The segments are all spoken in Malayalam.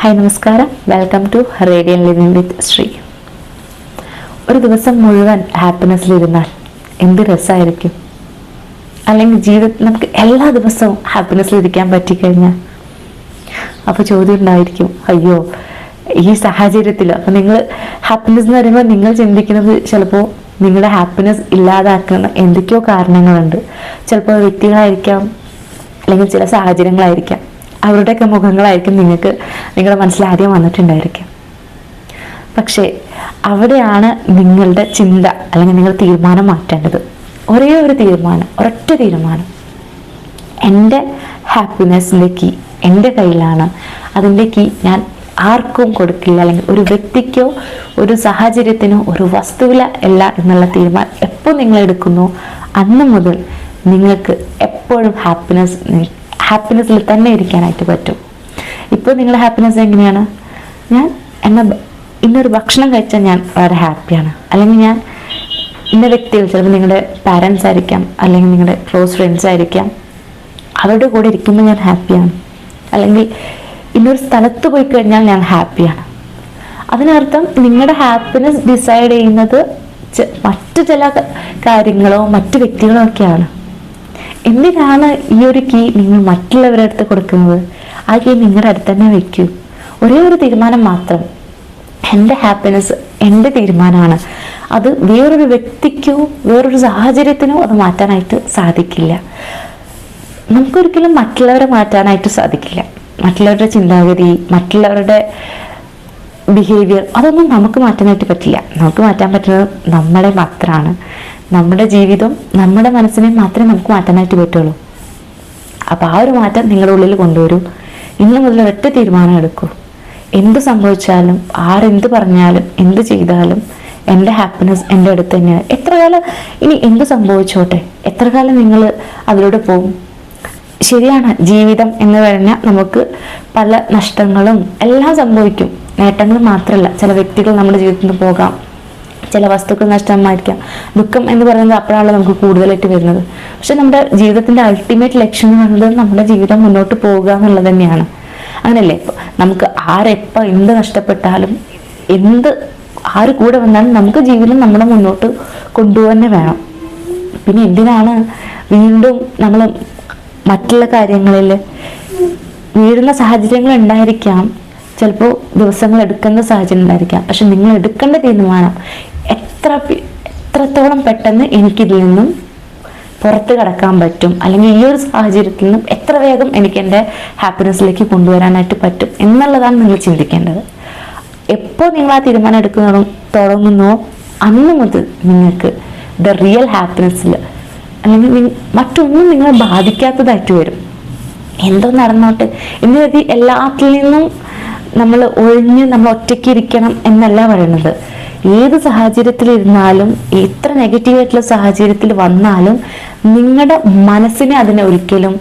ഹായ് നമസ്കാരം. Welcome to radiant living with Sree ഒരു ദിവസം മുഴുവൻ ഹാപ്പിനെസ്സിലിരുന്നാൽ എന്ത് രസമായിരിക്കും? അല്ലെങ്കിൽ ജീവിതത്തിൽ നമുക്ക് എല്ലാ ദിവസവും ഹാപ്പിനെസ്സിലിരിക്കാൻ പറ്റിക്കഴിഞ്ഞാൽ? അപ്പോൾ ചോദ്യം ഉണ്ടായിരിക്കും അയ്യോ ഈ സാഹചര്യത്തിൽ അപ്പം നിങ്ങൾ ഹാപ്പിനെസ് എന്ന് പറയുമ്പോൾ നിങ്ങൾ ചിന്തിക്കുന്നത് ചിലപ്പോൾ നിങ്ങളുടെ ഹാപ്പിനെസ് ഇല്ലാതാക്കുന്ന എന്തൊക്കെയോ കാരണങ്ങളുണ്ട്. ചിലപ്പോൾ വ്യക്തികളായിരിക്കാം അല്ലെങ്കിൽ ചില സാഹചര്യങ്ങളായിരിക്കാം. അവരുടെയൊക്കെ മുഖങ്ങളായിരിക്കും നിങ്ങൾക്ക് നിങ്ങളുടെ മനസ്സിൽ ആദ്യം വന്നിട്ടുണ്ടായിരിക്കും. പക്ഷേ അവിടെയാണ് നിങ്ങളുടെ ചിന്ത അല്ലെങ്കിൽ നിങ്ങൾ തീരുമാനം മാറ്റേണ്ടത്. ഒരേ ഒരു തീരുമാനം ഒരൊറ്റ തീരുമാനം. എന്റെ ഹാപ്പിനെസ്സിന്റെ കീ എന്റെ കയ്യിലാണ്. അതിന്റെ കീ ഞാൻ ആർക്കും കൊടുക്കില്ല അല്ലെങ്കിൽ ഒരു വ്യക്തിക്കോ ഒരു സാഹചര്യത്തിനോ ഒരു വസ്തുവില അല്ല എന്നുള്ള തീരുമാനം എപ്പോൾ നിങ്ങൾ എടുക്കുന്നു? അന്ന് മുതൽ നിങ്ങൾക്ക് എപ്പോഴും ഹാപ്പിനെസ് ഹാപ്പിനെസ്സിൽ തന്നെ ഇരിക്കാനായിട്ട് പറ്റും. ഇപ്പോൾ നിങ്ങളുടെ ഹാപ്പിനെസ് എങ്ങനെയാണ്? ഞാൻ എന്ന ഇന്നൊരു ഭക്ഷണം കഴിച്ചാൽ ഞാൻ വളരെ ഹാപ്പിയാണ് അല്ലെങ്കിൽ ഞാൻ ഇന്ന വ്യക്തികൾ ചിലപ്പോൾ നിങ്ങളുടെ പാരൻസ് ആയിരിക്കാം അല്ലെങ്കിൽ നിങ്ങളുടെ ക്ലോസ് ഫ്രണ്ട്സ് ആയിരിക്കാം. അവരുടെ കൂടെ ഇരിക്കുമ്പോൾ ഞാൻ ഹാപ്പിയാണ് അല്ലെങ്കിൽ ഇന്നൊരു സ്ഥലത്ത് പോയി കഴിഞ്ഞാൽ ഞാൻ ഹാപ്പിയാണ് അതിനർത്ഥം നിങ്ങളുടെ ഹാപ്പിനെസ് ഡിസൈഡ് ചെയ്യുന്നത് മറ്റു ചില കാര്യങ്ങളോ മറ്റു വ്യക്തികളോ ഒക്കെയാണ്. എന്തിനാണ് ഈ ഒരു കീ നിങ്ങൾ മറ്റുള്ളവരുടെ അടുത്ത് കൊടുക്കുന്നത്? ആ കീ നിങ്ങളുടെ അടുത്ത് തന്നെ വെക്കൂ. ഒരേ ഒരു തീരുമാനം മാത്രം. എന്റെ ഹാപ്പിനെസ് എന്റെ തീരുമാനമാണ്. അത് വേറൊരു വ്യക്തിക്കോ വേറൊരു സാഹചര്യത്തിനോ അത് മാറ്റാനായിട്ട് സാധിക്കില്ല. നമുക്കൊരിക്കലും മറ്റുള്ളവരെ മാറ്റാനായിട്ട് സാധിക്കില്ല. മറ്റുള്ളവരുടെ ചിന്താഗതി മറ്റുള്ളവരുടെ ബിഹേവിയർ അതൊന്നും നമുക്ക് മാറ്റാനായിട്ട് പറ്റില്ല. നമുക്ക് മാറ്റാൻ പറ്റുന്നത് നമ്മളെ മാത്രമാണ് നമ്മുടെ ജീവിതം നമ്മുടെ മനസ്സിനെ മാത്രമേ നമുക്ക് മാറ്റാനായിട്ട് പറ്റുള്ളൂ. അപ്പോൾ ആ ഒരു മാറ്റം നിങ്ങളുടെ ഉള്ളിൽ കൊണ്ടുവരൂ. ഇന്ന് മുതൽ ഒറ്റ തീരുമാനം എടുക്കൂ. എന്ത് സംഭവിച്ചാലും ആരെന്ത് പറഞ്ഞാലും എന്ത് ചെയ്താലും എന്റെ ഹാപ്പിനെസ് എന്റെ അടുത്ത് തന്നെയാണ്. എത്ര കാലം ഇനി എന്ത് സംഭവിച്ചോട്ടെ? എത്ര കാലം നിങ്ങൾ അതിലൂടെ പോകും? ശരിയാണ് ജീവിതം എന്ന് പറഞ്ഞാൽ നമുക്ക് പല നഷ്ടങ്ങളും എല്ലാം സംഭവിക്കും. നേട്ടങ്ങൾ മാത്രമല്ല ചില വ്യക്തികൾ നമ്മുടെ ജീവിതത്തിൽ നിന്ന് പോകാം. ചില വസ്തുക്കൾ നഷ്ടമായിരിക്കാം. ദുഃഖം എന്ന് പറയുന്നത് അപ്പോഴാണ് നമുക്ക് കൂടുതലായിട്ട് വരുന്നത്. പക്ഷെ നമ്മുടെ ജീവിതത്തിന്റെ അൾട്ടിമേറ്റ് ലക്ഷ്യം എന്ന് പറയുന്നത് നമ്മുടെ ജീവിതം മുന്നോട്ട് പോകുക എന്നുള്ളത് തന്നെയാണ്. അങ്ങനല്ലേ നമുക്ക് ആരെപ്പോൾ എന്ത് നഷ്ടപ്പെട്ടാലും എന്ത് ആര് കൂടെ വന്നാലും നമുക്ക് ജീവിതം നമ്മളെ മുന്നോട്ട് കൊണ്ടുപോകാൻ വേണം. പിന്നെ എന്തിനാണ് വീണ്ടും നമ്മൾ മറ്റുള്ള കാര്യങ്ങളിൽ വീഴുന്ന സാഹചര്യങ്ങൾ ഉണ്ടായിരിക്കാം. ചിലപ്പോൾ ദിവസങ്ങൾ എടുക്കുന്ന സാഹചര്യം ഉണ്ടായിരിക്കാം. പക്ഷെ നിങ്ങൾ എടുക്കേണ്ട തീരുമാനം എത്ര എത്രത്തോളം പെട്ടെന്ന് എനിക്കിതിൽ നിന്നും പുറത്ത് കടക്കാൻ പറ്റും? അല്ലെങ്കിൽ ഈ ഒരു സാഹചര്യത്തിൽ നിന്നും എത്ര വേഗം എനിക്ക് എന്റെ ഹാപ്പിനെസ്സിലേക്ക് കൊണ്ടുവരാനായിട്ട് പറ്റും എന്നുള്ളതാണ് നിങ്ങൾ ചിന്തിക്കേണ്ടത്. എപ്പോൾ നിങ്ങൾ ആ തീരുമാനം എടുക്കുന്ന തുടങ്ങുന്നോ അന്ന് മുതൽ നിങ്ങൾക്ക് ദ റിയൽ ഹാപ്പിനെസ്സിൽ അല്ലെങ്കിൽ മറ്റൊന്നും നിങ്ങളെ ബാധിക്കാത്തതായിട്ട് വരും. എന്തോ നടന്നോട്ടെ? എന്ന് കരുതി എല്ലാത്തിൽ നിന്നും നമ്മൾ ഒഴിഞ്ഞ് നമ്മൾ ഒറ്റയ്ക്ക് ഇരിക്കണം എന്നല്ല പറയുന്നത്. ഏത് സാഹചര്യത്തിൽ ഇരുന്നാലും എത്ര നെഗറ്റീവായിട്ടുള്ള സാഹചര്യത്തിൽ വന്നാലും നിങ്ങളുടെ മനസ്സിനെ അതിനെ ഒരിക്കലും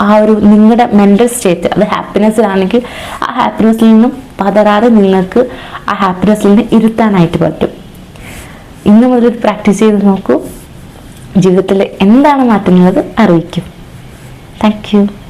ആ ഒരു നിങ്ങളുടെ മെന്റൽ സ്റ്റേറ്റ് അത് ഹാപ്പിനെസ്സിലാണെങ്കിൽ ആ ഹാപ്പിനെസ്സിൽ നിന്നും പതറാതെ നിങ്ങൾക്ക് ആ ഹാപ്പിനെസ്സിൽ നിന്ന് ഇരുത്താനായിട്ട് പറ്റും. ഇന്ന് മുതൽ പ്രാക്ടീസ് ചെയ്ത് നോക്കൂ. ജീവിതത്തിൽ എന്താണ് മാറ്റുന്നത് അറിയിക്കും. താങ്ക്